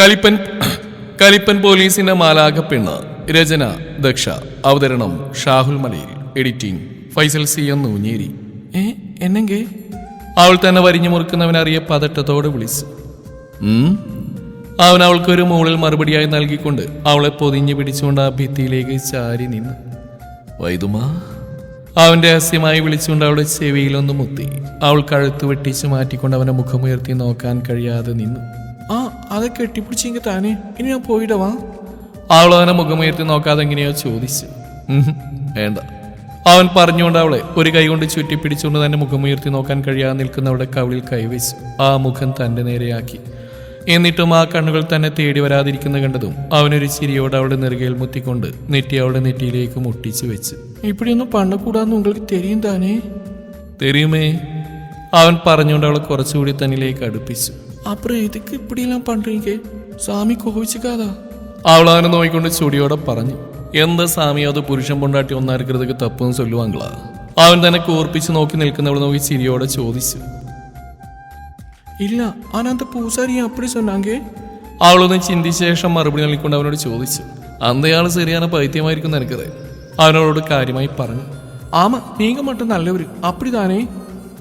കലിപ്പൻ കലിപ്പൻ പോലീസിന്റെ മാലാക പെണ്ണ് രചന ദക്ഷ അവതരണം Shahul Malayil editing Faisal C M Noonhery. ഏ എന്നെങ്കിൽ അവൾ തന്നെ വരിഞ്ഞു മുറുക്കുന്നവനറിയ പതട്ടത്തോടെ വിളിച്ചു? അവൻ അവൾക്കൊരു മുകളിൽ മറുപടിയായി നൽകിക്കൊണ്ട് അവളെ പൊതിഞ്ഞു പിടിച്ചുകൊണ്ട് ആ ഭിത്തിയിലേക്ക് ചാരി നിന്നു. വൈദുമാ? അവൻ രഹസ്യമായി വിളിച്ചുകൊണ്ട് അവളുടെ ചെവിയിലൊന്ന് മുത്തി. അവൾ കഴുത്ത് വെട്ടിച്ചു മാറ്റിക്കൊണ്ട് അവനെ മുഖമുയർത്തി നോക്കാൻ കഴിയാതെ നിന്നു. ആ അത് കെട്ടിപ്പിടിച്ചെങ്കിൽ താനേ. ഇനി ഞാൻ പോയിടവാ അവൾ അവനെ മുഖമുയർത്തി നോക്കാതെ എങ്ങനെയോ ചോദിച്ചു. വേണ്ട. അവൻ പറഞ്ഞുകൊണ്ട് അവളെ ഒരു കൈ കൊണ്ട് ചുറ്റി പിടിച്ചുകൊണ്ട് തന്നെ മുഖമുയർത്തി നോക്കാൻ കഴിയാതെ നിൽക്കുന്നവളുടെ കവിളിൽ കൈവച്ചു. ആ മുഖം തന്റെ നേരെയാക്കി. എന്നിട്ടും ആ കണ്ണുകൾ തന്നെ തേടി വരാതിരിക്കുന്ന കണ്ടതും അവനൊരു ചിരിയോട് അവളുടെ നെറുകയിൽ മുത്തിക്കൊണ്ട് നെറ്റി അവളുടെ നെറ്റിയിലേക്ക് മുട്ടിച്ചു വെച്ച്. ഇപ്പടിയൊന്നും പണ്ണക്കൂടാന്ന് ഉങ്ങൾക്ക് തെരിയും താനേ. തെരിയുമേ? അവൻ പറഞ്ഞുകൊണ്ട് അവളെ കുറച്ചുകൂടി തന്നിലേക്ക് അടുപ്പിച്ചു. அப்புறம் எதுக்கு இப்படியெல்லாம் സ്വാമി சாமி கோவிச்சுக்காதா അവളാനെ നോക്കിക്കൊണ്ട് ചുടിയോടെ പറഞ്ഞു എന്താ സ്വാമി അത് പുരുഷൻ കൊണ്ടാട്ടി ഒന്നായിരിക്കരുതൊക്കെ തപ്പെന്ന് ചൊല്ലുവാങ്കളാ അവൻ തന്നെ കൂർപ്പിച്ച് നോക്കി നിൽക്കുന്നവളെ നോക്കി ചിരിയോടെ ചോദിച്ചു. ഇല്ല അവനത്തെ പൂസാരി അപ്പടി ചൊന്നാങ്കേ അവളൊന്ന് ചിന്തിച്ച ശേഷം മറുപടി നൽകിക്കൊണ്ട് അവനോട് ചോദിച്ചു അന്തയാൾ ശരിയാണ് പൈത്യമായിരിക്കും നിനക്കത്? അവനോട് കാര്യമായി പറഞ്ഞു ആമ നീങ്ങ മട്ടും നല്ലവര് അപ്പടി താനേ?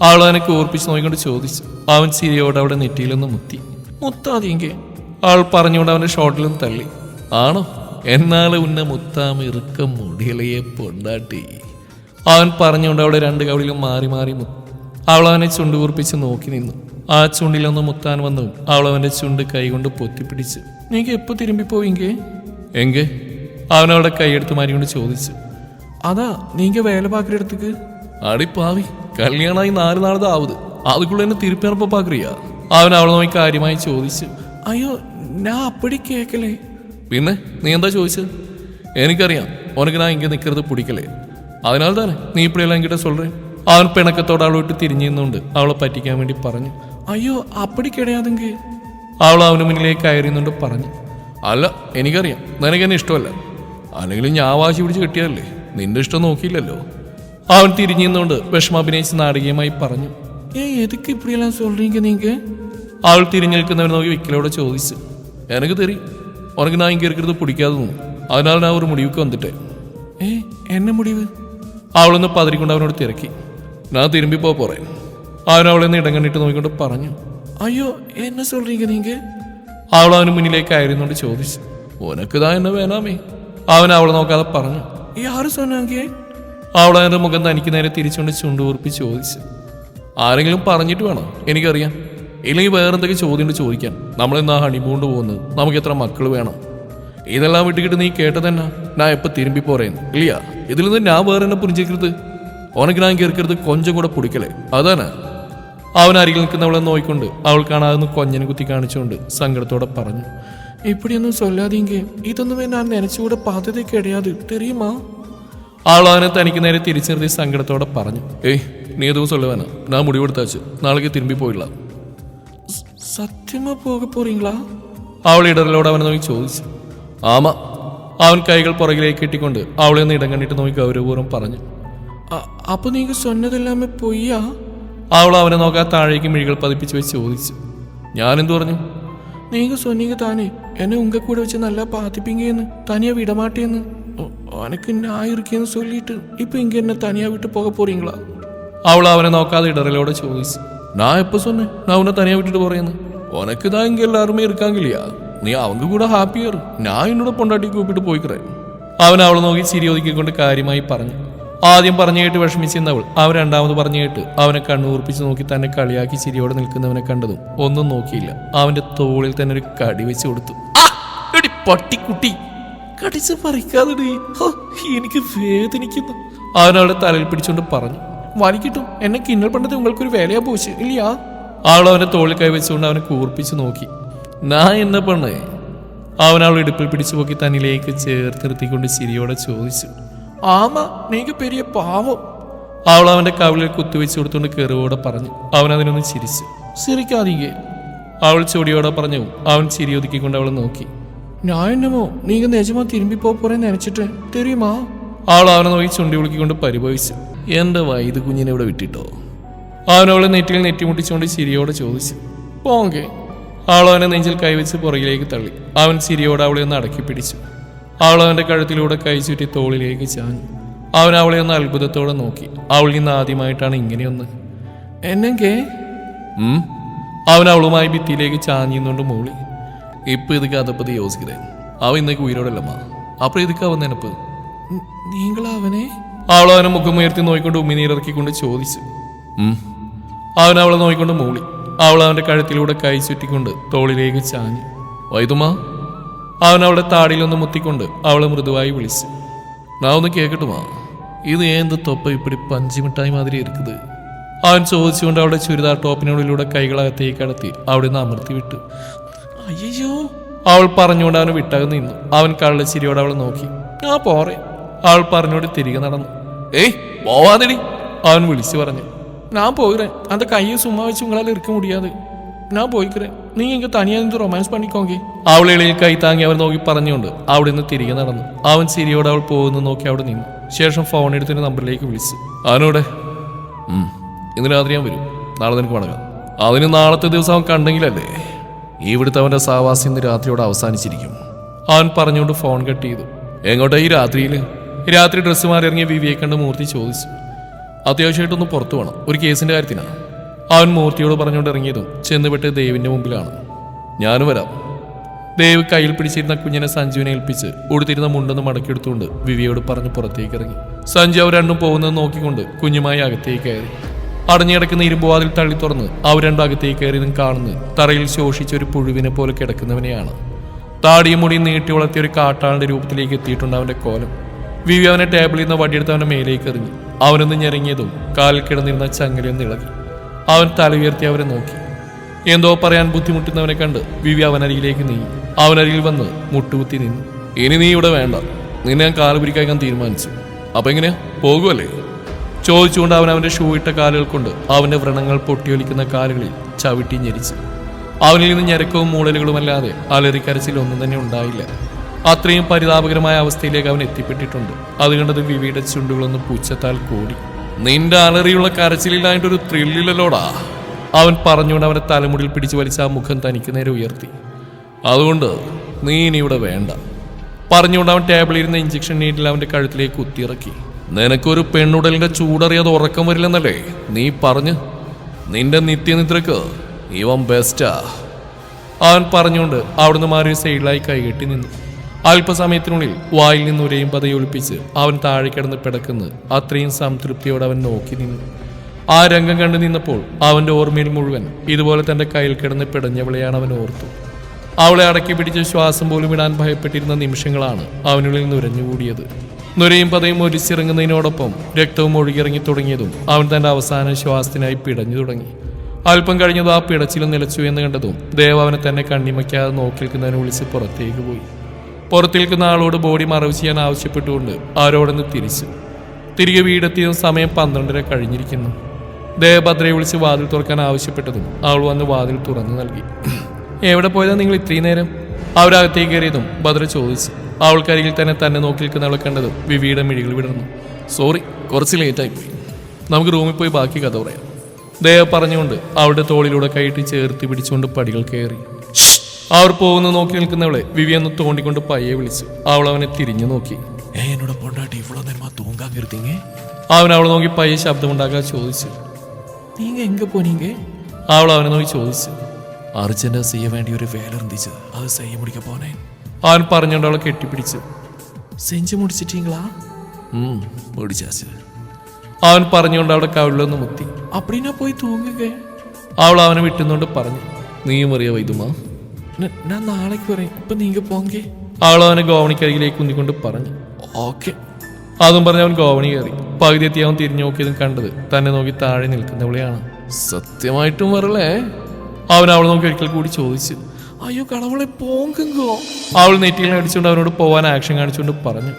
അവൾ അവനൊക്കെ ഓർപ്പിച്ച് നോക്കിക്കൊണ്ട് ചോദിച്ചു. അവൻ ചിരിയോടെ അവിടെ നെറ്റിയിലൊന്ന് മുത്തി. മുത്താതിങ്കെ അവൾ പറഞ്ഞുകൊണ്ട് അവന്റെ നിന്ന് തള്ളി. ആണോ? എന്നാൽ ഉന്ന മുത്താമ ഇറുക്കം മുടിയിലയെ പൊണ്ടാട്ടി. അവൻ പറഞ്ഞുകൊണ്ട് അവിടെ രണ്ട് കവിളിലും മാറി മാറി മുത്തി. അവൾ അവനെ ചുണ്ട് കൂർപ്പിച്ച് നോക്കി നിന്നു. ആ ചുണ്ടിലൊന്ന് മുത്താൻ വന്നു. അവൾ അവന്റെ ചുണ്ട് കൈകൊണ്ട് പൊത്തിപ്പിടിച്ച്. നീക്ക് എപ്പോ തിരുമ്പിപ്പോയിങ്കേ എങ്കേ? അവൻ അവളുടെ കൈയെടുത്ത് കൊണ്ട് ചോദിച്ചു. അതാ നീങ്ക വേല പാക്കുറടുത്തേക്ക് അടിപ്പാവി കല്യാണമായി നാല് നാളത് ആവുത്. അതുക്കുള്ള എന്നെ തിരുപ്പിറപ്പ് അവൻ അവൻ നോക്കി കാര്യമായി ചോദിച്ചു അയ്യോ ഞാൻ അപ്പടി കേക്കലേ? പിന്നെ നീ എന്താ ചോദിച്ചത് എനിക്കറിയാം ഉനക്ക് ഞാൻ ഇങ്ങനെ നിൽക്കരുത് പിടിക്കലേ. അതിനാൽ തന്നെ നീ ഇപ്പഴെല്ലാം എങ്കിട്ട സൊല്ലേ അവൻ പിണക്കത്തോടെ അവളോട്ട് തിരിഞ്ഞിരുന്നുണ്ട് അവളെ പറ്റിക്കാൻ വേണ്ടി പറഞ്ഞു അയ്യോ അപ്പടി കിടയാതെങ്കിൽ അവൾ അവന് മുന്നിലേക്ക് കയറിയുന്നുണ്ട് പറഞ്ഞു അല്ല എനിക്കറിയാം നിനക്കെന്നെ ഇഷ്ടമല്ല. അല്ലെങ്കിൽ ഞാൻ വാശി പിടിച്ച് കിട്ടിയതല്ലേ? നിന്റെ ഇഷ്ടം നോക്കിയില്ലല്ലോ. അവൻ തിരിഞ്ഞു നിന്നുകൊണ്ട് വിഷമാഭിനയിച്ച് നാടകീയമായി പറഞ്ഞു. ഏ എതുക്ക് ഇപ്പഴെല്ലാം സൊല്ലീങ്ക നീങ്ക അവൾ തിരിഞ്ഞു നിൽക്കുന്നവർ നോക്കി വിക്കലോടെ ചോദിച്ചു. എനക്ക് തെറി. ഉനക്ക് നാ ഇങ്ങനെ ഇരിക്കുന്നത് പിടിക്കാതെ തോന്നും അതിനാൽ ഞാൻ ഒരു മുടിവൊക്കെ വന്നിട്ടെ. ഏ എന്നെ മുടിവ്? അവളൊന്ന് പതിരിക്കൊണ്ട് അവനോട് തിരക്കി. ഞാൻ തിരുമ്പി പോ പോറേ. അവനവളെന്ന് അവളെ ഇടം കണ്ടിട്ട് നോക്കിക്കൊണ്ട് പറഞ്ഞു. അയ്യോ എന്നെ സൊല്ലീങ്ക നീങ്ക അവൾ അവന് മുന്നിലേക്ക് ആയിരുന്നോണ്ട് ചോദിച്ചു. ഉനക്ക് താ എന്നെ വേണാമേ. അവൻ അവളെ നോക്കാതെ പറഞ്ഞു. ഈ ആറ് സൊന്നാങ്കിയേ അവൾ അവന്റെ മുഖം തനിക്ക് നേരെ തിരിച്ചുകൊണ്ട് ചുണ്ടുകൂർപ്പി ചോദിച്ചു. ആരെങ്കിലും പറഞ്ഞിട്ട് വേണം? എനിക്കറിയാം. ഇല്ലെങ്കിൽ വേറെന്തൊക്കെ ചോദ്യം ഉണ്ട് ചോദിക്കാൻ. നമ്മൾ എന്നാ ഹണിമൂണ്ട് പോകുന്നത്? നമുക്ക് എത്ര മക്കൾ വേണം? ഇതെല്ലാം വിട്ടുകിട്ട് നീ കേട്ടതന്നെ ഞാൻ എപ്പോൾ തിരുമ്പി പോറേന്ന് ഇല്ല. ഇതിൽ നിന്ന് ഞാൻ വേറെ എന്നെ പുരിഞ്ചിക്കരുത് ഉനക്ക് ഞാൻ കേൾക്കരുത് കൊഞ്ചം കൂടെ പൊടിക്കലേ. അതാണ്. അവൻ അരികിൽ നിൽക്കുന്നവളെ നോയിക്കൊണ്ട് അവൾ കാണാതെ കൊഞ്ഞനെ കുത്തി കാണിച്ചുകൊണ്ട് സങ്കടത്തോടെ പറഞ്ഞു. ഇപ്പടിയൊന്നും ചൊല്ലാതെങ്കിൽ ഇതൊന്നും ഞാൻ നനച്ചുകൂടെ പാതതേ കിടയാതെ. തെറിയുമാ? ആളാനെ തനിക്ക് നേരെ തിരിച്ചെറുതി സങ്കടത്തോടെ പറഞ്ഞു. ഏയ് നീ ദിവസം ഉള്ളവനാ ഞാൻ മുടിവെടുത്താച്ച് നാളേക്ക് തിരുമ്പി പോയില്ല. സത്യമാ പോക പോറീങ്ളാ അവൾ ഇടറിലോട് അവനെ നോക്കി ചോദിച്ചു. ആമ. അവൻ കൈകൾ പുറകിലേക്ക് കെട്ടിക്കൊണ്ട് അവളെ ഒന്ന് ഇടം കണ്ടിട്ട് നോക്കി ഗൗരവപൂർവം പറഞ്ഞു. അപ്പൊ നീക്ക് സ്വന്നതെല്ലാം പൊയ്യാ? അവൾ അവനെ നോക്കാൻ താഴേക്ക് മിഴികൾ പതിപ്പിച്ച് വെച്ച് ചോദിച്ചു. ഞാനെന്തു പറഞ്ഞു? നീക്ക് സ്വന്നീക്ക് താനേ എന്നെ ഉങ്ക കൂടെ വെച്ച് നല്ല പാത്തിപ്പിങ്കയെന്ന് തനിയെ വിടമാട്ടിയെന്ന്. உனக்கு நான் இருக்கேன்னு சொல்லிட்டு இப்போ இங்கே என்ன தனியாக விட்டு போக போறீங்களா അവൾ അവനെ നോക്കാതെ ഇടറിലോടെ ചോദിച്ചു. ഞാൻ എപ്പോൾ സൊന്നെ ഞാൻ ഉന്നെ തനിയാ വിട്ടിട്ട് പറയുന്നു ഉനക്ക് ഇതാ എങ്കിൽ എല്ലാവരുമേ ഇരിക്കാങ്കില്ല നീ അവങ്ക കൂടെ ഹാപ്പിയർ ഞാൻ എന്നോട് പൊണ്ടാട്ടി കൂപ്പിട്ട് പോയിക്കറേ. അവൻ അവളെ നോക്കി ചിരി ഒതുക്കിക്കൊണ്ട് കാര്യമായി പറഞ്ഞു. ആദ്യം പറഞ്ഞു കേട്ട് വിഷമിച്ചിരുന്നവൾ അവൻ രണ്ടാമത് പറഞ്ഞു കേട്ട് അവനെ കണ്ണൂർപ്പിച്ച് നോക്കി തന്നെ കളിയാക്കി ചിരിയോടെ നിൽക്കുന്നവനെ കണ്ടതും ഒന്നും നോക്കിയില്ല. അവന്റെ തോളിൽ തന്നെ ഒരു കടി വെച്ച് കൊടുത്തു. പട്ടിക്കുട്ടി. കടിച്ച് പറിക്കാതെടി എനിക്ക് വേദനിക്കുന്നു. അവനവളെ തലയിൽ പിടിച്ചുകൊണ്ട് പറഞ്ഞു വലിക്കിട്ടും എന്നെ കിന്നൽ പണ്ടത് ഉങ്ങൾക്കൊരു വേലയാ പോച്ച് ഇല്ലയാ? അവൾ അവന്റെ തോളിൽ കൈവച്ചുകൊണ്ട് അവനെ കൂർപ്പിച്ച് നോക്കി. നാ എന്ന പെണ്ണേ? അവൻ ഇടുപ്പിൽ പിടിച്ചു പോക്കി തന്നിലേക്ക് ചേർത്ത് നിർത്തിക്കൊണ്ട് ചിരിയോടെ ചോദിച്ചു ആമ നീക്ക് പെരിയ പാവം. അവൾ അവന്റെ കവിളിൽ കുത്തിവെച്ച് കൊടുത്തുകൊണ്ട് കെറിവോടെ പറഞ്ഞു അവൻ അതിനൊന്ന് ചിരിച്ചു സിറിക്കാതികെ അവൾ ചൊടിയോടെ പറഞ്ഞു അവൻ ചിരി ഒതുക്കിക്കൊണ്ട് അവളെ നോക്കി. ഞാൻ എന്നമോ നീങ്ക നിജമാ തിരുമ്പി പോറേ നനച്ചിട്ട് തെരിയുമാ അവൾ അവനെ നോക്കി ചുണ്ടി വിളിക്കൊണ്ട് പരിഭവിച്ചു. എന്റെ വൈദ് കുഞ്ഞിനെ ഇവിടെ വിട്ടിട്ടോ? അവനവളെ നെറ്റിൽ നെറ്റിയിൽ നെറ്റിമുട്ടിച്ചുകൊണ്ട് ചിരിയോടെ ചോദിച്ചു. പോങ്കെ. അവനെ നെഞ്ചിൽ കൈവച്ച് പുറകിലേക്ക് തള്ളി. അവൻ ചിരിയോടെ അവളെ ഒന്ന് അടക്കി പിടിച്ചു. അവൾ കഴുത്തിലൂടെ കൈ ചുറ്റി തോളിലേക്ക് ചാഞ്ഞു. അവൻ അവളെ ഒന്ന് അത്ഭുതത്തോടെ നോക്കി. അവൾ ഇന്ന് ആദ്യമായിട്ടാണ് ഇങ്ങനെയൊന്ന്. എന്നെങ്കേ? അവൻ അവളുമായി ഭിത്തിയിലേക്ക് ചാഞ്ഞിന്നുകൊണ്ട് മൂളി. இப்போ இதுக்கு அதை பற்றி யோசிக்கிறேன் அவன் இன்னைக்கு உயிரோட இல்லம்மா அப்புறம் இதுக்கு അവൻ നിനപ്പ് നീങ്ങളാ അവനെ? അവൾ അവനെ മുഖമുയർത്തി നോക്കിക്കൊണ്ട് ഉമിനീരിറക്കിക്കൊണ്ട് ചോദിച്ചു. അവൻ അവളെ നോക്കിക്കൊണ്ട് മൂളി. അവൾ അവന്റെ കഴുത്തിലൂടെ കൈ ചുറ്റിക്കൊണ്ട് തോളിലേക്ക് ചാഞ്ഞു. വൈതുമാ അവൻ അവളുടെ താടിയിലൊന്ന് മുത്തിക്കൊണ്ട് അവളെ മൃദുവായി വിളിച്ചു. നാ ഒന്ന് കേക്കട്ടുമാ. ഇത് എന്ത് തൊപ്പ ഇപ്പടി പഞ്ചിമിട്ടായി മാതിരി ഇരിക്കുന്നത് അവൻ ചോദിച്ചുകൊണ്ട് അവളുടെ ചുരിദാർ ടോപ്പിനുള്ളിലൂടെ കൈകളകത്തേക്ക് കടത്തി അവിടെ നിന്ന് അമർത്തി വിട്ടു അയ്യോ അവൾ പറഞ്ഞുകൊണ്ട് അവന് വിട്ടക് നിന്നു. അവൻ കള്ളച്ചിരിയോട് അവൾ നോക്കി. ആ പോറെ അവൾ പറഞ്ഞോട് തിരികെ നടന്നു. ഏയ് പോവാതെടി. അവൻ വിളിച്ചു പറഞ്ഞു. ഞാൻ പോയിറേൻ അത് കയ്യെ സുമ്മാ വെച്ച് ഉങ്ങളാൽ ഇറക്ക മുടിയാതെ. ഞാൻ പോയിക്കറേ. നീ എനിക്ക് തനിയാ നിന്ന് റൊമാൻസ് പണിക്കോങ്കി? അവൾ എളിയിൽ കൈ താങ്ങി അവൻ നോക്കി പറഞ്ഞുകൊണ്ട് അവിടെ നിന്ന് തിരികെ നടന്നു. അവൻ സിരിയോട് അവൾ പോകുന്നു നോക്കി അവിടെ നിന്നു. ശേഷം ഫോൺ എടുത്തിട്ട് നമ്പറിലേക്ക് വിളിച്ചു. അവനോടെ? ഇന്ന് രാത്രി ഞാൻ വരും. നാളെ നിനക്ക് വണങ്ങാം. അതിന് നാളത്തെ ദിവസം അവൻ കണ്ടെങ്കിലല്ലേ? ഇവിടുത്തെ അവന്റെ സാവാസി ഇന്ന് രാത്രിയോടെ അവസാനിച്ചിരിക്കും. അവൻ പറഞ്ഞുകൊണ്ട് ഫോൺ കട്ട് ചെയ്തു. എങ്ങോട്ടാ ഈ രാത്രിയിൽ രാത്രി ഡ്രസ്സ് മാറി ഇറങ്ങിയ വിവിയെ കണ്ട് മൂർത്തി ചോദിച്ചു. അത്യാവശ്യമായിട്ടൊന്ന് പുറത്തു വേണം ഒരു കേസിന്റെ കാര്യത്തിനാണ്? അവൻ മൂർത്തിയോട് പറഞ്ഞുകൊണ്ട് ഇറങ്ങിയതും ചെന്നുപെട്ട് ദേവിന്റെ മുമ്പിലാണ്. ഞാനും വരാം. ദേവ് കയ്യിൽ പിടിച്ചിരുന്ന കുഞ്ഞിനെ സഞ്ജുവിനെ ഏൽപ്പിച്ച് ഉടുത്തിരുന്ന മുണ്ടെന്ന് മടക്കിയെടുത്തുകൊണ്ട് വിവിയോട് പറഞ്ഞ് പുറത്തേക്ക് ഇറങ്ങി. സഞ്ജു അവർ രണ്ടും പോകുന്നത് നോക്കിക്കൊണ്ട് കുഞ്ഞുമായി അകത്തേക്ക് കയറി. അടഞ്ഞുകിടക്കുന്ന ഇരുമ്പുവാതിൽ തള്ളി തുറന്ന് അവർ കയറി നിന്ന് കാണുന്നത് തറയിൽ ശോഷിച്ച ഒരു പുഴുവിനെ പോലെ കിടക്കുന്നവനെയാണ്. താടിയും മുടിയും നീട്ടി വളർത്തിയ ഒരു കാട്ടാളിന്റെ രൂപത്തിലേക്ക് എത്തിയിട്ടുണ്ട് അവന്റെ കോലം. വിവി അവനെ ടേബിളിൽ നിന്ന് വടിയെടുത്ത് അവന്റെ മേലേക്ക് എറിഞ്ഞു. അവനൊന്ന് ഞെരങ്ങിയതും കാലിൽ കിടന്നിരുന്ന ചങ്ങലയൊന്ന് ഇളകി അവൻ തല ഉയർത്തി അവരെ നോക്കി. എന്തോ പറയാൻ ബുദ്ധിമുട്ടുന്നവനെ കണ്ട് വിവി അവനരികിലേക്ക് നീങ്ങി. അവനരികിൽ വന്ന് മുട്ടുകുത്തി നിന്നു. ഇനി നീ ഇവിടെ വേണ്ട. നിന്നെ ഞാൻ കാൽ പിരിക്കാൻ തീരുമാനിച്ചു. അപ്പൊ എങ്ങനെയാ? പോകുമല്ലേ ചോദിച്ചുകൊണ്ട് അവൻ അവന്റെ ഷൂ ഇട്ട കാലുകൾ കൊണ്ട് അവന്റെ വ്രണങ്ങൾ പൊട്ടിയൊലിക്കുന്ന കാലുകളിൽ ചവിട്ടി ഞെരിച്ചു. അവനിൽ നിന്ന് ഞരക്കവും മൂളലുകളുമല്ലാതെ അലറിക്കരച്ചിൽ ഒന്നും തന്നെ ഉണ്ടായില്ല. അത്രയും പരിതാപകരമായ അവസ്ഥയിലേക്ക് അവൻ എത്തിപ്പെട്ടിട്ടുണ്ട്. അത് കണ്ടത് വിവിയുടെ ചുണ്ടുകളൊന്ന് പൂച്ചത്താൽ കൂടി. നിന്റെ അലറിയുള്ള കരച്ചിലില്ലായിട്ടൊരു ത്രില്ലില്ലല്ലോടാ അവൻ പറഞ്ഞുകൊണ്ട് അവന്റെ തലമുടിയിൽ പിടിച്ചു വലിച്ച ആ മുഖം തനിക്ക് നേരെ ഉയർത്തി. അതുകൊണ്ട് നീ ഇനി ഇവിടെ വേണ്ട പറഞ്ഞുകൊണ്ട് അവൻ ടേബിളിൽ ഇരുന്ന ഇഞ്ചക്ഷൻ നീറ്റിൽ അവന്റെ കഴുത്തിലേക്ക് കുത്തിയിറക്കി. നിനക്കൊരു പെണ്ണുടലിന്റെ ചൂടറിയാതെ ഉറക്കം വരില്ലെന്നല്ലേ നീ പറഞ്ഞ്? നിന്റെ നിത്യനിദ്രക്ക് ഇവൻ ബെസ്റ്റാ അവൻ പറഞ്ഞുകൊണ്ട് അവിടുന്ന് മാറി സൈഡിലായി കൈകെട്ടി നിന്നു. അല്പസമയത്തിനുള്ളിൽ വായിൽ നിന്ന് ഉരയും പതയൊളിപ്പിച്ച് അവൻ താഴെ കിടന്ന് പിടക്കുന്നു. അത്രയും സംതൃപ്തിയോടെ അവൻ നോക്കി നിന്നു. ആ രംഗം കണ്ടു നിന്നപ്പോൾ അവന്റെ ഓർമ്മയിൽ മുഴുവൻ ഇതുപോലെ തന്റെ കയ്യിൽ കിടന്ന് പിടഞ്ഞവളെയാണ് അവൻ ഓർത്തു. അവളെ അടക്കി പിടിച്ച് ശ്വാസം പോലും ഇടാൻ ഭയപ്പെട്ടിരുന്ന നിമിഷങ്ങളാണ് അവനുള്ളിൽ നുരഞ്ഞുകൂടിയത് നുരയും പതയും ഒരിച്ചിറങ്ങുന്നതിനോടൊപ്പം രക്തവും ഒഴുകിയിറങ്ങി തുടങ്ങിയതും അവൻ തന്റെ അവസാന ശ്വാസത്തിനായി പിടഞ്ഞു തുടങ്ങി. അല്പം കഴിഞ്ഞത് ആ പിടച്ചിലും നിലച്ചു എന്ന് കണ്ടതും ദേവ് അവനെ തന്നെ കണ്ണിമയ്ക്കാതെ നോക്കി നിൽക്കുന്നവനെ വിളിച്ച് പുറത്തേക്ക് പോയി. പുറത്തു നിൽക്കുന്ന ആളോട് ബോഡി മറവ് ചെയ്യാൻ ആവശ്യപ്പെട്ടുകൊണ്ട് ആരോടൊന്ന് തിരിച്ചു. തിരികെ വീടെത്തിയതും സമയം പന്ത്രണ്ടര കഴിഞ്ഞിരിക്കുന്നു. ദേവഭദ്രയെ വിളിച്ച് വാതിൽ തുറക്കാൻ ആവശ്യപ്പെട്ടതും അവൾ വന്ന് വാതിൽ തുറന്നു നൽകി. എവിടെ പോയതാ നിങ്ങൾ ഇത്രയും നേരം? അവരകത്തേക്ക് കയറിയതും ഭദ്ര ചോദിച്ചു. ആൾക്കാരിൽ തന്നെ തന്നെ നോക്കി നിൽക്കുന്നവളെ കണ്ടത് വിവിയുടെ മിഴികൾ വിടർന്നു. സോറി കുറച്ച് ലേറ്റായി പോയി. നമുക്ക് റൂമിൽ പോയി ബാക്കി കഥ പറയാം. ദേവ പറഞ്ഞുകൊണ്ട് അവളുടെ തോളിലൂടെ കൈയിട്ട് ചേർത്തി പിടിച്ചുകൊണ്ട് പടികൾ കയറി. അവർ പോകുന്ന നോക്കി നിൽക്കുന്നവളെ വിവി ഒന്ന് തോണ്ടിക്കൊണ്ട് പയ്യെ വിളിച്ചു. അവൾ അവനെ തിരിഞ്ഞു നോക്കി. എന്നോട് അവൻ അവളെ നോക്കി പയ്യെ ശബ്ദമുണ്ടാക്കാൻ ചോദിച്ചു. നീങ്ക എങ്ക പോനീങ്ക അവൾ അവനെ നോക്കി ചോദിച്ചു. അർജന്റ സിയ വേണ്ടി ഒരു വേല അത് ചെയ്യ മുടിക്ക പോനേ അവൻ പറഞ്ഞുകൊണ്ട് അവളെ കെട്ടിപ്പിടിച്ചു? സെഞ്ചു മുടിച്ചിട്ടീങ്ങളാ മുടിച്ചാച്ച് അവൻ പറഞ്ഞുകൊണ്ട് അവിടെ കവിളിലൊന്ന് മുത്തി. അപ്പടിനാ പോയി തൂങ്ങുക അവൾ അവനെ വിട്ടുന്നോണ്ട് പറഞ്ഞു. നീയും അറിയാ വൈദ്യുമാ ഞാൻ നാളേക്ക് പറയും. ഇപ്പൊ നീങ്ക പോങ്കേ. അവൾ അവനെ ഗോവണിക്കരികിലേക്ക് കുന്നിക്കൊണ്ട് പറഞ്ഞു. ഓക്കെ. അതും പറഞ്ഞ് അവൻ ഗോവണി കയറി. പകുതി എത്തി അവൻ തിരിഞ്ഞു നോക്കിയതും കണ്ടത് തന്നെ നോക്കി താഴെ നിൽക്കുന്നവളെയാണ്. സത്യമായിട്ടും വരല്ലേ അവൻ അവളെ നോക്കി ഒരിക്കൽ കൂടി ചോദിച്ചു. അയ്യോ കടവളെ പോങ്കോ അവൾ നെറ്റിയിൽ അടിച്ചുകൊണ്ട് അവനോട് പോവാൻ ആക്ഷൻ കാണിച്ചുകൊണ്ട് പറഞ്ഞു.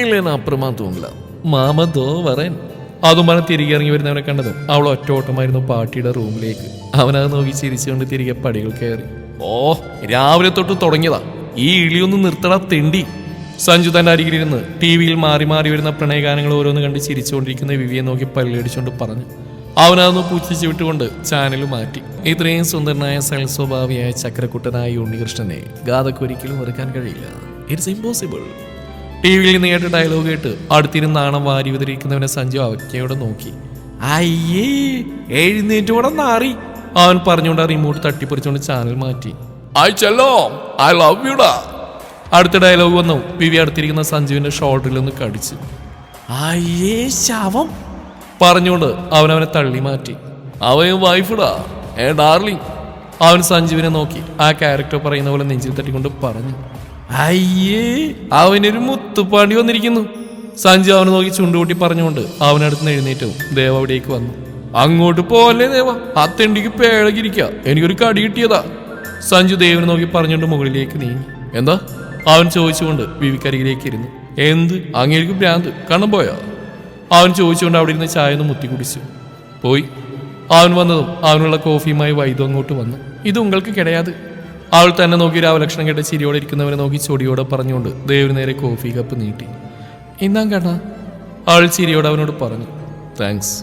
ഇല്ലേന ഇല്ല അപ്പുറമാ തൂങ്ങില്ല മാമ ദോ വരൻ. അതും തിരികെ ഇറങ്ങി വരുന്നവനെ കണ്ടത് അവൾ ഒറ്റ ഓട്ടമായിരുന്നു പാട്ടിയുടെ റൂമിലേക്ക്. അവനത് നോക്കി ചിരിച്ചുകൊണ്ട് തിരികെ പടികൾ കയറി. ഓ രാവിലെ തൊട്ട് തുടങ്ങിയതാ. ഈ ഇളിയൊന്നും നിർത്തടാ തെണ്ടി. സഞ്ജു തന്റെ അരികിലിരുന്ന് ടി വിയിൽ മാറി മാറി വരുന്ന പ്രണയഗാനങ്ങൾ ഓരോന്ന് കണ്ട് ചിരിച്ചുകൊണ്ടിരിക്കുന്ന വിവിയെ നോക്കി പല്ലടിച്ചുകൊണ്ട് പറഞ്ഞു. അവനതൊന്ന് പുച്ഛിച്ച് വിട്ടുകൊണ്ട് ചാനൽ മാറ്റി. ഇത്രയും സുന്ദരനായ സൽസ്വഭാവിയായ ചക്രക്കുട്ടനായ ഉണ്ണികൃഷ്ണനെ ഗാഥക്ക് ഒരിക്കലും വെറുക്കാൻ കഴിയില്ല. ഇറ്റ്സ് ഇമ്പോസിബിൾ ടി വിയിൽ നിന്ന് കേട്ട ഡയലോഗ് കേട്ട് അടുത്തിരുന്ന് നാണം വാരി വിതരിക്കുന്നവനെ സഞ്ജു അവജ്ഞയോടെ നോക്കി. അയ്യേ എഴുന്നേറ്റോടെ നാറി. അവൻ പറഞ്ഞുകൊണ്ട് ആ റിമോട്ട് തട്ടിപ്പറിച്ചുകൊണ്ട് ചാനൽ മാറ്റി. ഐ ലവ് യുടാ അടുത്ത ഡയലോഗ് വന്നു. വിവി അടുത്തിരിക്കുന്ന സഞ്ജുവിന്റെ ഷോൾഡറിൽ ഒന്ന് കടിച്ചു. അയ്യേ ശവം. പറഞ്ഞുകൊണ്ട് അവനവനെ അവനെ തള്ളി മാറ്റി. അവൻ വൈഫിടാ ഏ ഡാർലിംഗ് അവൻ സഞ്ജീവിനെ നോക്കി. ആ ക്യാരക്ടർ പറയുന്ന പോലെ നെഞ്ചിൽ തട്ടിക്കൊണ്ട് പറഞ്ഞു. അയ്യേ അവനൊരു മുത്തുപ്പാണ്ടി വന്നിരിക്കുന്നു. സഞ്ജു അവനെ നോക്കി ചുണ്ടുകൂട്ടി പറഞ്ഞുകൊണ്ട് അവനടുത്ത് എഴുന്നേറ്റവും ദേവ അവിടേക്ക് വന്നു. അങ്ങോട്ട് പോലെ ദേവ? ആ തെണ്ടിക്ക് പേഴകിരിക്ക. എനിക്കൊരു കടി കിട്ടിയതാ. സഞ്ജു ദേവനെ നോക്കി പറഞ്ഞുകൊണ്ട് മുകളിലേക്ക് നീങ്ങി. എന്താ? അവൻ ചോദിച്ചുകൊണ്ട് വിവിക്കരികിലേക്ക് ഇരുന്നു. എന്ത്? അങ്ങേക്ക് ഭ്രാന്ത്. കണ്ണം പോയാ? അവൻ ചോദിച്ചുകൊണ്ട് അവിടെ ഇരുന്ന് ചായ ഒന്ന് മുത്തി കുടിച്ചു. പോയി. അവൻ വന്നതും അവനുള്ള കോഫിയുമായി വൈദ്യു അങ്ങോട്ട് വന്നു. ഇത് ഉങ്ങൾക്ക് കിടയാത്. അവൾ തന്നെ നോക്കി രാവലക്ഷണം കേട്ട ചിരിയോടെ ഇരിക്കുന്നവരെ നോക്കി ചൊടിയോടെ പറഞ്ഞുകൊണ്ട് ദേവിന് നേരെ കോഫി കപ്പ് നീട്ടി. ഇന്നാ കേട്ടാ അവൾ ചിരിയോടെ അവനോട് പറഞ്ഞു. താങ്ക്സ്.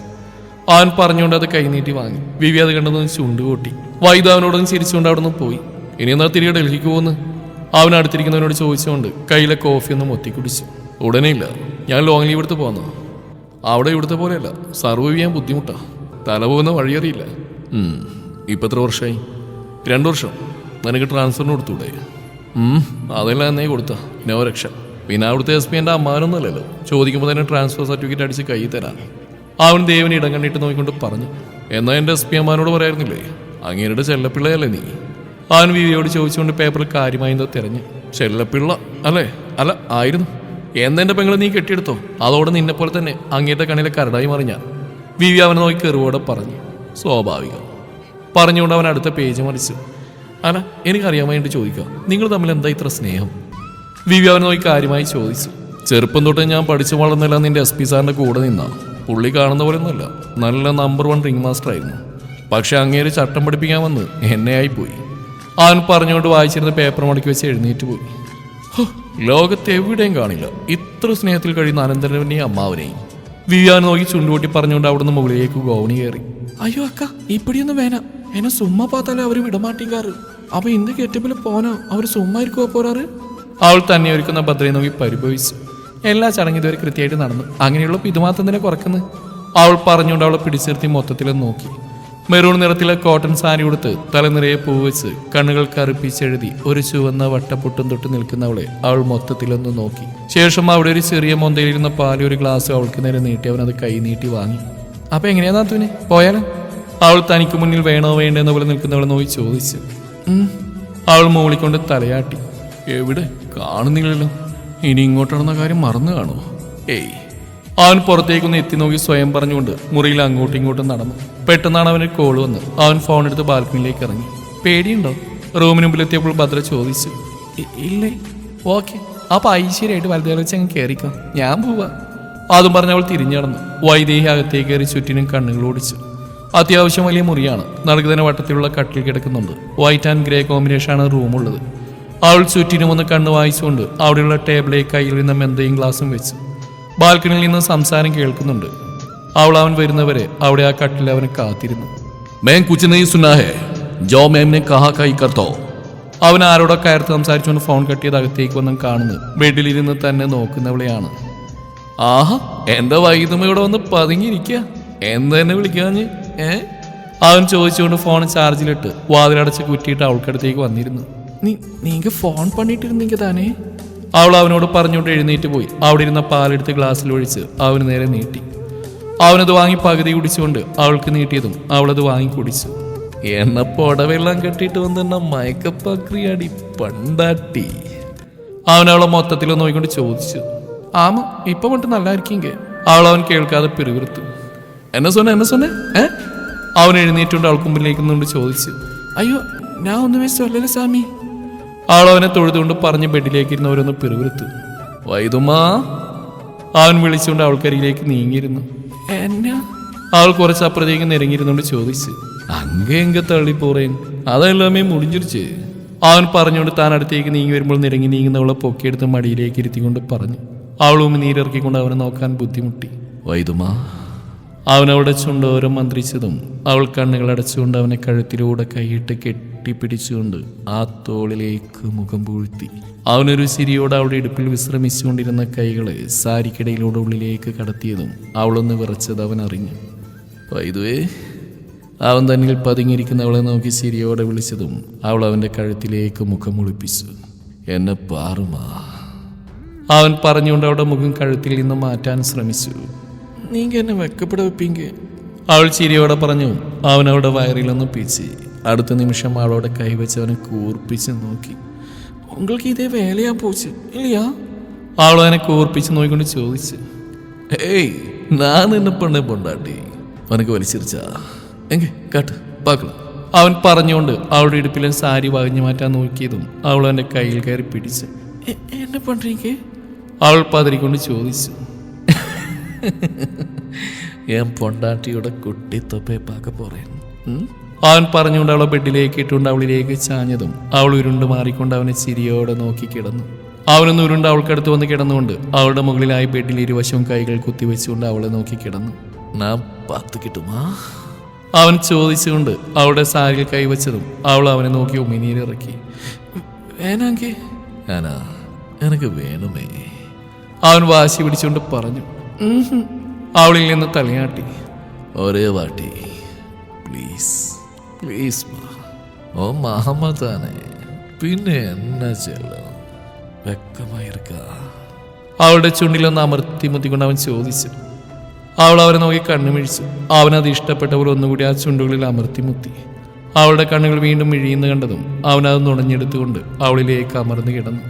അവൻ പറഞ്ഞുകൊണ്ട് അത് കൈനീട്ടി വാങ്ങി. വിവി അത് കണ്ടതൊന്ന് ചുണ്ടുകൂട്ടി. വൈദ്യു അവനോടൊന്ന് ചിരിച്ചുകൊണ്ട് അവിടെ നിന്ന് പോയി. ഇനി എന്നാൽ തിരികെ ഡൽഹിക്ക് പോകുന്നു അവൻ അടുത്തിരിക്കുന്നവനോട് ചോദിച്ചുകൊണ്ട് കയ്യിലെ കോഫി ഒന്ന് മൊത്തി കുടിച്ചു. ഉടനെ ഇല്ല. ഞാൻ ലോങ് ലീവ് എടുത്ത് പോന്നു അവിടെ ഇവിടുത്തെ പോലെയല്ല. സർവൈവ് ചെയ്യാൻ ബുദ്ധിമുട്ടാ. തല പോകുന്ന വഴിയറിയില്ല. ഇപ്പം ഇപ്പൊ എത്ര വർഷമായി? രണ്ടു വർഷം. നിനക്ക് ട്രാൻസ്ഫറിന് കൊടുത്തൂടെ? അതെല്ലാം എന്നേ കൊടുത്ത? നോ രക്ഷ പിന്നെ അവിടുത്തെ എസ് പി എന്റെ അമ്മാനൊന്നുമല്ലല്ലോ ചോദിക്കുമ്പോൾ തന്നെ ട്രാൻസ്ഫർ സർട്ടിഫിക്കറ്റ് അടിച്ച് കൈ തരാൻ അവൻ ദേവനെ ഇടം കണ്ടിട്ട് നോക്കിക്കൊണ്ട് പറഞ്ഞു. എന്നാ എന്റെ എസ് പി അമ്മാനോട് പറയായിരുന്നില്ലേ അങ്ങേരുടെ ചെല്ലപ്പിള്ളയല്ലേ നീ? അവൻ വിവിയോട് ചോദിച്ചുകൊണ്ട് പേപ്പറിൽ കാര്യമായി എന്തോ തിരഞ്ഞു. ചെല്ലപ്പിള്ള? അല്ലേ? അല്ല ആയിരുന്നു. എന്നെന്റെ പെങ്ങളെ നീ കെട്ടിയെടുത്തോ? അതോടെ നിന്നെ പോലെ തന്നെ അങ്ങേറ്റ കണ്ണിലെ കരടായി മാറി ഞാൻ. വിവി അവനെ നോക്കി കെറുവോടെ പറഞ്ഞു സ്വാഭാവികം. പറഞ്ഞുകൊണ്ട് അവൻ അടുത്ത പേജ് മറിച്ചു. അല്ല എനിക്കറിയാൻ വേണ്ടി ചോദിക്കാം? നിങ്ങൾ തമ്മിൽ എന്താ ഇത്ര സ്നേഹം? വിവി അവനെ നോക്കി കാര്യമായി ചോദിച്ചു. ചെറുപ്പം തൊട്ട് ഞാൻ പഠിച്ചു വളർന്നില്ല നിന്റെ എസ് പി സാറിന്റെ കൂടെ നിന്നാണ് പുള്ളി കാണുന്ന പോലെ ഒന്നുമല്ല നല്ല നമ്പർ വൺ റിംഗ് മാസ്റ്റർ ആയിരുന്നു. പക്ഷെ അങ്ങേര് ചട്ടം പഠിപ്പിക്കാൻ വന്ന് എന്നെ ആയിപ്പോയി. അവൻ പറഞ്ഞുകൊണ്ട് വായിച്ചിരുന്ന പേപ്പർ മടക്കി വെച്ച് എഴുന്നേറ്റ് പോയി. ലോകത്ത് എവിടെയും കാണില്ല. ഇത്ര സ്നേഹത്തിൽ കഴിയുന്ന അനന്തരവനെയും അമ്മാവനെയും. വിയാൻ നോക്കി ചുണ്ടുകൊട്ടി പറഞ്ഞുകൊണ്ട് അവിടുന്ന് മുകളിലേക്ക് ഗൗണി കയറി. അയ്യോ അക്ക ഇപ്പടിയൊന്നും വേന എന്നെ സുമ്മ പാത്താലേ അവർ വിടമാട്ടിക്കാറ് അപ്പൊ ഇന്ന് കെറ്റപ്പിൽ പോനോ അവർ സുമ്മ പോരാറ്? അവൾ തന്നെ ഒരുക്കുന്ന ഭദ്രയെ നോക്കി പരിഭവിച്ചു. എല്ലാ ചടങ്ങും ഇതുവരെ കൃത്യമായിട്ട് നടന്നു. അങ്ങനെയുള്ള ഇതുമാത്രം തന്നെ കുറക്കുന്നു അവൾ പറഞ്ഞുകൊണ്ട് അവളെ പിടിച്ചിരുത്തി മൊത്തത്തിൽ നോക്കി. മെറൂൺ നിറത്തിലെ കോട്ടൺ സാരി ഉടുത്ത് തലനിറയെ പൂ വെച്ച് കണ്ണുകൾ കറുപ്പിച്ചെഴുതി ഒരു ചുവന്ന വട്ടപ്പൊട്ടും തൊട്ട് നിൽക്കുന്നവളെ അവൾ മൊത്തത്തിലൊന്ന് നോക്കി. ശേഷം അവിടെ ഒരു ചെറിയ മൊന്തയിലിരുന്ന പാൽ ഒരു ഗ്ലാസ് അവൾക്ക് നേരെ നീട്ടി അവൻ അത് കൈ നീട്ടി വാങ്ങി. അപ്പൊ എങ്ങനെയാ നാത്തൂനെ? പോയാലോ? അവൾ തനിക്ക് മുന്നിൽ വേണോ വേണ്ടെന്ന പോലെ നിൽക്കുന്നവളെ നോക്കി ചോദിച്ചു. അവൾ മൂളിക്കൊണ്ട് തലയാട്ടി. എവിടെ? കാണുന്നില്ലല്ലോ. ഇനി ഇങ്ങോട്ടാണെന്ന കാര്യം മറന്നു കാണുമോ? ഏയ്. അവൻ പുറത്തേക്കൊന്ന് എത്തി നോക്കി സ്വയം പറഞ്ഞുകൊണ്ട് മുറിയിൽ അങ്ങോട്ടും ഇങ്ങോട്ടും നടന്നു. പെട്ടെന്നാണ് അവന് കോൾ വന്നത്. അവൻ ഫോൺ എടുത്ത് ബാൽക്കണിയിലേക്ക് ഇറങ്ങി. പേടിയുണ്ടോ? റൂമിന് മുമ്പിൽ എത്തിയപ്പോൾ ഭദ്ര ചോദിച്ചു. ഇല്ലേ? ഓക്കെ അപ്പൊ ഐശ്വര്യമായിട്ട് വലുതേ വെച്ച് അങ്ങ് കയറിക്കോ ഞാൻ പോവാ. അതും പറഞ്ഞ് അവൾ തിരിഞ്ഞു നടന്നു. വൈദേഹി അകത്തേക്ക് കയറി ചുറ്റിനും കണ്ണുകൾ ഓടിച്ചു. അത്യാവശ്യം വലിയ മുറിയാണ്. നടുക്കുതന്നെ വട്ടത്തിലുള്ള കട്ടിൽ കിടക്കുന്നുണ്ട്. വൈറ്റ് ആൻഡ് ഗ്രേ കോമ്പിനേഷനാണ് റൂമുള്ളത് അവൾ ചുറ്റിനും ഒന്ന് കണ്ണ് വായിച്ചുകൊണ്ട് അവിടെയുള്ള ടേബിളിൽ കയ്യിൽ നിന്ന് മെന്തയും ഗ്ലാസും വെച്ചു. ബാൽക്കണിയിൽ നിന്ന് സംസാരം കേൾക്കുന്നുണ്ട്. അവൾ അവൻ വരുന്നവരെ അവിടെ ആ കട്ടിൽ അവനെ കാത്തിരുന്നു. മേം കുച്ച് നെയ് സുനാഹേ ജോ മേമിനെ കഹാ കൈ കത്തോ അവൻ ആരോടോ കയർത്ത് സംസാരിച്ചുകൊണ്ട് ഫോൺ കട്ടിയത് അകത്തേക്ക് വന്നും കാണുന്നു ബെഡിലിരുന്ന് തന്നെ നോക്കുന്നവളെയാണ്. ആഹാ എന്താ വൈകുന്നേരം ഇവിടെ വന്ന് പതുങ്ങിയിരിക്കുക എന്തെന്നെ വിളിക്കാഞ്ഞ് ഏ? അവൻ ചോദിച്ചുകൊണ്ട് ഫോൺ ചാർജിലിട്ട് വാതിലടച്ച് കുറ്റിയിട്ട് അവൾക്കടുത്തേക്ക് വന്നിരുന്നു. നീ നീങ്ക ഫോൺ പണിയിട്ടിരുന്നെങ്കിൽ താനേ? അവൾ അവനോട് പറഞ്ഞുകൊണ്ട് എഴുന്നേറ്റ് പോയി. അവിടെ ഇരുന്ന പാലെടുത്ത് ഗ്ലാസ്സിൽ ഒഴിച്ച് അവന് നേരെ നീട്ടി. അവനത് വാങ്ങി പകുതി കുടിച്ചുകൊണ്ട് അവൾക്ക് നീട്ടിയതും അവളത് വാങ്ങി കുടിച്ചു. എണ്ണ പൊടവെള്ളം കെട്ടിയിട്ട് വന്നെണ്ണ മയക്കപ്പക്രിയാടി പണ്ടാട്ടി. അവനവളെ മൊത്തത്തിൽ നോക്കിക്കൊണ്ട് ചോദിച്ചു ആമ ഇപ്പൊ മട്ട് നല്ലായിരിക്കും അവൾ അവൻ കേൾക്കാതെ പിറുവിറുത്തു എന്നെ സൊന്നെ എന്നെ സൊന്നെ ഏ? അവൻ എഴുന്നേറ്റുകൊണ്ട് അവൾക്ക് മുമ്പിലേക്ക് നിന്നുകൊണ്ട് ചോദിച്ചു അയ്യോ ഞാൻ ഒന്നുമേ ചൊല്ലല സ്വാമി? അവൾ അവനെ തൊഴുതുകൊണ്ട് പറഞ്ഞ് ബെഡിലേക്ക് ഇരുന്ന് ഓരോന്ന് പിറുവിറുത്തു വൈദുമാ. അവൻ വിളിച്ചുകൊണ്ട് അവൾക്കരികിലേക്ക് നീങ്ങിയിരുന്നു. എന്നാ? അവൾ കുറച്ച് അപ്പുറത്തേക്ക് നിരങ്ങിയിരുന്നുകൊണ്ട് ചോദിച്ചു അങ്ങ എങ്ക തള്ളി പോറേൻ അതെല്ലാമേ മുടിഞ്ഞിരിച്ച് അവൻ പറഞ്ഞുകൊണ്ട് താൻ അടുത്തേക്ക് നീങ്ങി വരുമ്പോൾ നിരങ്ങി നീങ്ങുന്നവളെ പൊക്കിയെടുത്ത് മടിയിലേക്ക് ഇരുത്തിക്കൊണ്ട് പറഞ്ഞു. അവളും നീരിറക്കിക്കൊണ്ട് അവനെ നോക്കാൻ ബുദ്ധിമുട്ടി. വൈദുമാ. അവൻ അവളുടെ ചുണ്ടോരം മന്ത്രിച്ചതും അവൾ കണ്ണുകൾ അടച്ചുകൊണ്ട് അവനെ കഴുത്തിലൂടെ കൈയിട്ട് കെട്ടിപ്പിടിച്ചുകൊണ്ട് ആ തോളിലേക്ക് മുഖം പൂഴ്ത്തി. അവനൊരു സിരിയോട് അവളുടെ ഇടുപ്പിൽ വിശ്രമിച്ചുകൊണ്ടിരുന്ന കൈകളെ സാരിക്കിടയിലൂടെ ഉള്ളിലേക്ക് കടത്തിയതും അവളൊന്ന് വിറച്ചത് അവൻ അറിഞ്ഞു. വൈദുവേ അവൻ തന്നിൽ പതുങ്ങിയിരിക്കുന്നവളെ നോക്കി ചിരിയോടെ വിളിച്ചതും അവൾ അവന്റെ കഴുത്തിലേക്ക് മുഖം ഒളിപ്പിച്ചു എന്നെ പാറുമാ. അവൻ പറഞ്ഞുകൊണ്ട് അവളുടെ മുഖം കഴുത്തിൽ നിന്ന് മാറ്റാൻ ശ്രമിച്ചു. നീങ്ക എന്നെ വെക്കപ്പെട വെപ്പിങ്ക അവൾ ചിരിയോടെ പറഞ്ഞു. അവൻ അവളുടെ വയറിലൊന്ന് പിച്ചി. അടുത്ത നിമിഷം അവളോടെ കൈവച്ച് അവനെ കൂർപ്പിച്ച് നോക്കി. ഉങ്ങൾക്ക് ഇതേ വേലയാ പോച്ച് ഇല്ലയാ? അവൾ കൂർപ്പിച്ച് നോക്കിക്കൊണ്ട് ചോദിച്ചു. ഏയ് ഞാൻ നിന്നെ പെണ്ണെ പൊണ്ടാട്ടി അവനക്ക് വലിച്ചിരിച്ചാ. എങ്കെ കാട്ട് പാക്കണം അവൻ പറഞ്ഞുകൊണ്ട് അവളുടെ ഇടുപ്പിലെ സാരി വകഞ്ഞു മാറ്റാൻ നോക്കിയതും അവൾ അവന്റെ കയ്യിൽ കയറി പിടിച്ച്. "എ- എന്നെ പണ്ടിരിക്കേ അവൾ പതറിക്കൊണ്ട് ചോദിച്ചു. ഞാൻ പൊണ്ടാട്ടിയുടെ കുട്ടിത്തൊപ്പേ പാക പോറേൻ അവൻ പറഞ്ഞുകൊണ്ട് അവളെ ബെഡിലേക്ക് ഇട്ടുകൊണ്ട് അവളിലേക്ക് ചാഞ്ഞതും അവൾ ഉരുണ്ട് മാറിക്കൊണ്ട് അവനെ ചിരിയോടെ നോക്കി കിടന്നു. അവനൊന്ന് ഉരുണ്ട് അവൾക്കടുത്ത് വന്ന് കിടന്നുകൊണ്ട് അവളുടെ മുകളിലായി ബെഡിൽ ഇരുവശവും കൈകൾ കുത്തിവെച്ചുകൊണ്ട് അവളെ നോക്കി കിടന്നു. നാം പത്ത് കിട്ടുമാ? അവൻ ചോദിച്ചുകൊണ്ട് അവളുടെ സാരിയിൽ കൈവച്ചതും അവൾ അവനെ നോക്കി ഉമിനീരിറക്കി. വേണമെങ്കിൽ. ഞാനാ എനക്ക് വേണമേ. അവൻ വാശി പിടിച്ചുകൊണ്ട് പറഞ്ഞു. അവളിൽ നിന്ന് തലയാട്ടി. ഒരേ വാട്ടി. പ്ലീസ്. പ്ലീസ് ഓ മഹമ്മദാനെ പിന്നെ എന്നാ ചെല്ലാം? വ്യക്തമായിരിക്ക അവളുടെ ചുണ്ടിലൊന്ന് അമർത്തി മുത്തിക്കൊണ്ട് അവൻ ചോദിച്ചു. അവൾ അവരെ നോക്കി കണ്ണുമിഴിച്ചു. അവനത് ഇഷ്ടപ്പെട്ടവർ ഒന്നുകൂടി ആ ചുണ്ടുകളിൽ അമർത്തി മുത്തി. അവളുടെ കണ്ണുകൾ വീണ്ടും മിഴിയുന്നു കണ്ടതും അവനത് നുണഞ്ഞെടുത്തുകൊണ്ട് അവളിലേക്ക് അമർന്നു കിടന്നു.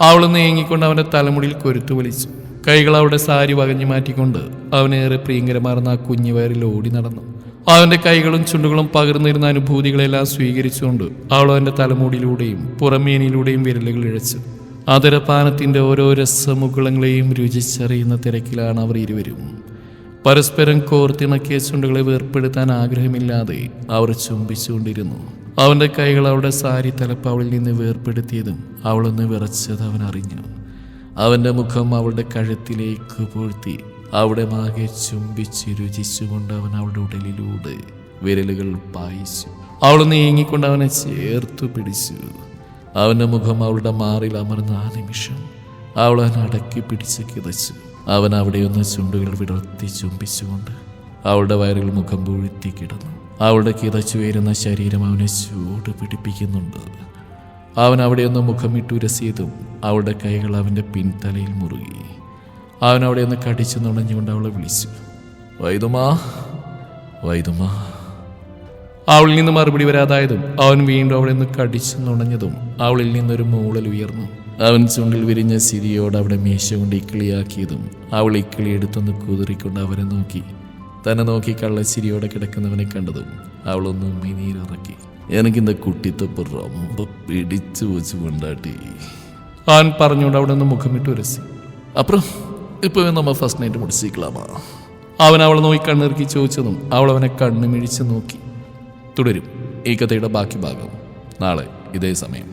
അവൾ നീങ്ങിക്കൊണ്ട് അവന്റെ തലമുടിയിൽ കൊരുത്തു വലിച്ചു. കൈകൾ അവളുടെ സാരി വകഞ്ഞു മാറ്റിക്കൊണ്ട് അവനേറെ പ്രിയങ്കരമാർന്ന ആ കുഞ്ഞു വയറിൽ ഓടി നടന്നു. അവന്റെ കൈകളും ചുണ്ടുകളും പകർന്നിരുന്ന അനുഭൂതികളെല്ലാം സ്വീകരിച്ചുകൊണ്ട് അവൾ അവന്റെ തലമുടിയിലൂടെയും പുറമേനിലൂടെയും വിരലുകൾ ഇഴച്ചു. അതരപാനത്തിന്റെ ഓരോ രസമുകുളങ്ങളെയും രുചിച്ചറിയുന്ന തിരക്കിലാണ് അവർ ഇരുവരും. പരസ്പരം കോർത്തിണക്കിയ ചുണ്ടുകളെ വേർപ്പെടുത്താൻ ആഗ്രഹമില്ലാതെ അവർ ചുംബിച്ചുകൊണ്ടിരുന്നു. അവന്റെ കൈകൾ അവളുടെ സാരി തലപ്പ് അവളിൽ നിന്ന് വേർപ്പെടുത്തിയതും അവളൊന്ന് വിറച്ചത് അവൻ അറിഞ്ഞു. അവന്റെ മുഖം അവളുടെ കഴുത്തിലേക്ക് പൂഴ്ത്തി. അവിടെ മാകെ ചുംബിച്ച് രുചിച്ചുകൊണ്ട് അവൻ അവളുടെ ഉടലിലൂടെ വിരലുകൾ പായിച്ചു. അവൾ നീങ്ങിക്കൊണ്ട് അവനെ ചേർത്തു പിടിച്ചു. അവന്റെ മുഖം അവളുടെ മാറിൽ അമർന്ന ആ നിമിഷം അവൾ അവനെ അടക്കി പിടിച്ച് കിതച്ചു. അവൻ അവിടെയൊന്ന് ചുണ്ടുകൾ വിടർത്തി ചുംബിച്ചുകൊണ്ട് അവളുടെ വയറിൽ മുഖം പൂഴ്ത്തി കിടന്നു. അവളുടെ കിതച്ചു വരുന്ന ശരീരം അവനെ ചൂട് പിടിപ്പിക്കുന്നുണ്ട്. അവൻ അവിടെയൊന്ന് മുഖമിട്ടുരസിയതും അവളുടെ കൈകൾ അവന്റെ പിൻതലയിൽ മുറുകി. അവൻ അവിടെ ഒന്ന് കടിച്ചു നുണഞ്ഞുകൊണ്ട് അവളെ വിളിച്ചു. വൈദുമാ വൈദുമാ. അവളിൽ നിന്ന് മറുപടി വരാതായതും അവൻ വീണ്ടും അവളെ നിന്ന് കടിച്ചു നുണഞ്ഞതും അവളിൽ നിന്നൊരു മൂളൽ ഉയർന്നു. അവൻ ചുണ്ടിൽ വിരിഞ്ഞ സിരിയോട് അവിടെ മീശ കൊണ്ട് ഇക്കിളിയാക്കിയതും അവൾ ഇക്കിളി എടുത്തൊന്ന് കുതിറിക്കൊണ്ട് അവനെ നോക്കി. തന്നെ നോക്കി കള്ളച്ചിരിയോടെ കിടക്കുന്നവനെ കണ്ടതും അവളൊന്ന് മിനിയിലിറക്കി എനിക്കിന്ന് കുട്ടിത്തൊപ്പ് റൊമ്പ പിടിച്ചു വെച്ച് കൊണ്ടാട്ടി അവൻ പറഞ്ഞുകൊണ്ട് അവിടെ നിന്ന് മുഖമിട്ട് ഉരസി. അപ്പുറം. ഇപ്പൊ നമ്മൾ ഫസ്റ്റ് നൈറ്റ് മുടിച്ചിക്കലാമാ അവൻ അവളെ നോക്കി കണ്ണിറുക്കി ചോദിച്ചതും അവൾ അവനെ കണ്ണുമിഴിച്ച് നോക്കി. തുടരും. ഈ കഥയുടെ ബാക്കി ഭാഗം. നാളെ ഇതേ സമയം.